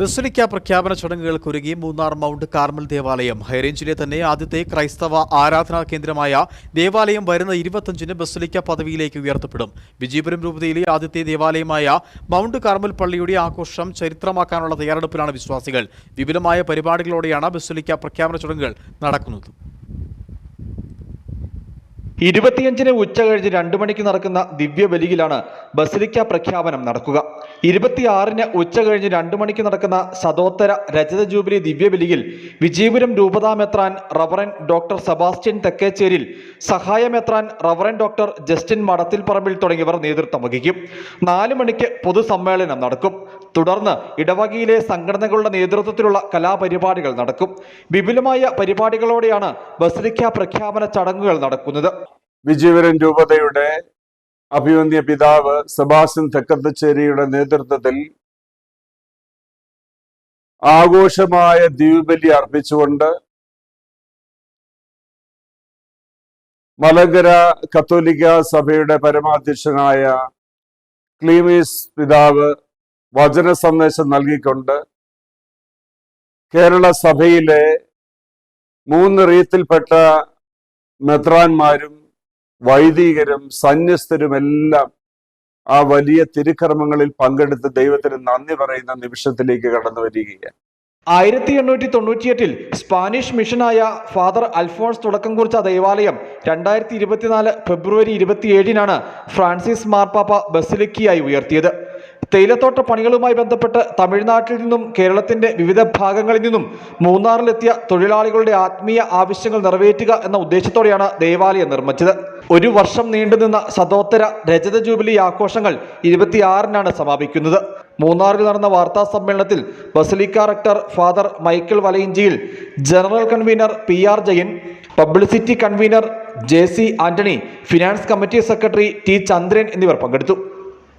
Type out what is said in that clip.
Basilica പ്രഖ്യാപന ചടങ്ങുകൾക്ക് ഒരുങ്ങി Munnar mount Carmel ദേവാലയം. ഹൈറേഞ്ചിലെ തന്നെ ആദ്യത്തെ ക്രൈസ്തവ ആരാധനാ കേന്ദ്രമായ ദേവാലയം വരുന്ന ഇരുപത്തഞ്ചിന് ബസലിക്ക പദവിയിലേക്ക് ഉയർത്തപ്പെടും. വിജയപുരം രൂപതയിലെ ആദ്യത്തെ ദേവാലയമായ മൗണ്ട് കാർമൽ പള്ളിയുടെ ആഘോഷം ചരിത്രമാക്കാനുള്ള തയ്യാറെടുപ്പിലാണ് വിശ്വാസികൾ. വിപുലമായ പരിപാടികളോടെയാണ് ബസലിക്ക പ്രഖ്യാപന ചടങ്ങുകൾ നടക്കുന്നത്. ഇരുപത്തിയഞ്ചിന് ഉച്ച കഴിഞ്ഞ് രണ്ടു മണിക്ക് നടക്കുന്ന ദിവ്യബലിയിലാണ് ബസിലിക്ക പ്രഖ്യാപനം നടക്കുക. ഇരുപത്തിയാറിന് ഉച്ച കഴിഞ്ഞ് രണ്ടു മണിക്ക് നടക്കുന്ന സദോത്തര രജത ജൂബിലി ദിവ്യബലിയിൽ വിജയപുരം രൂപതാമെത്രാൻ reverend doctor Sebastian Thekkecheril സഹായമെത്രാൻ reverend doctor Justin Madathil Parambil തുടങ്ങിയവർ നേതൃത്വം വഹിക്കും. നാല് മണിക്ക് പൊതുസമ്മേളനം നടക്കും. തുടർന്ന് ഇടവകയിലെ സംഘടനകളുടെ നേതൃത്വത്തിലുള്ള കലാപരിപാടികൾ നടക്കും. വിപുലമായ പരിപാടികളോടെയാണ് ബസിലിക്ക പ്രഖ്യാപന ചടങ്ങുകൾ നടക്കുന്നത്. വിജയവരൻ രൂപതയുടെ അഭിവന്യ പിതാവ് സെബാസ്റ്റ്യൻ തെക്കത്തച്ചേരിയുടെ നേതൃത്വത്തിൽ ആഘോഷമായ ദ്വീപലി അർപ്പിച്ചുകൊണ്ട് മലങ്കര കത്തോലിക്ക സഭയുടെ പരമാധ്യക്ഷനായ ക്ലീമീസ് പിതാവ് വചന സന്ദേശം നൽകിക്കൊണ്ട് കേരള സഭയിലെ മൂന്ന് റീത്തിൽപ്പെട്ട മെത്രാന്മാരും വൈദികരും സന്യസ്തരുമെല്ലാം ആ വലിയ തിരുക്കർമ്മങ്ങളിൽ പങ്കെടുത്ത് ദൈവത്തിന് നന്ദി പറയുന്ന നിമിഷത്തിലേക്ക് കടന്നു വരികയാണ്. ആയിരത്തി എണ്ണൂറ്റി തൊണ്ണൂറ്റിയെട്ടിൽ സ്പാനിഷ് മിഷനായ ഫാദർ അൽഫോൺസ് തുടക്കം കുറിച്ച ദേവാലയം രണ്ടായിരത്തി ഇരുപത്തിനാല് ഫെബ്രുവരി ഇരുപത്തിയേഴിനാണ് ഫ്രാൻസിസ് മാർപ്പാപ്പ ബസിലിക്കിയായി ഉയർത്തിയത്. തേയിലത്തോട്ട പണികളുമായി ബന്ധപ്പെട്ട് തമിഴ്നാട്ടിൽ നിന്നും കേരളത്തിന്റെ വിവിധ ഭാഗങ്ങളിൽ നിന്നും മൂന്നാറിലെത്തിയ തൊഴിലാളികളുടെ ആത്മീയ ആവശ്യങ്ങൾ നിറവേറ്റുക എന്ന ഉദ്ദേശത്തോടെയാണ് ദേവാലയം നിർമ്മിച്ചത്. ഒരു വർഷം നീണ്ടുനിന്ന സതോത്തര രജത ജൂബിലി ആഘോഷങ്ങൾ ഇരുപത്തിയാറിനാണ് സമാപിക്കുന്നത്. മൂന്നാറിൽ നടന്ന വാർത്താ സമ്മേളനത്തിൽ basilica rector father Michael Valayinchiyil general convener P R Jayan publicity convener J C Antony finance committee secretary T Chandran എന്നിവർ പങ്കെടുത്തു.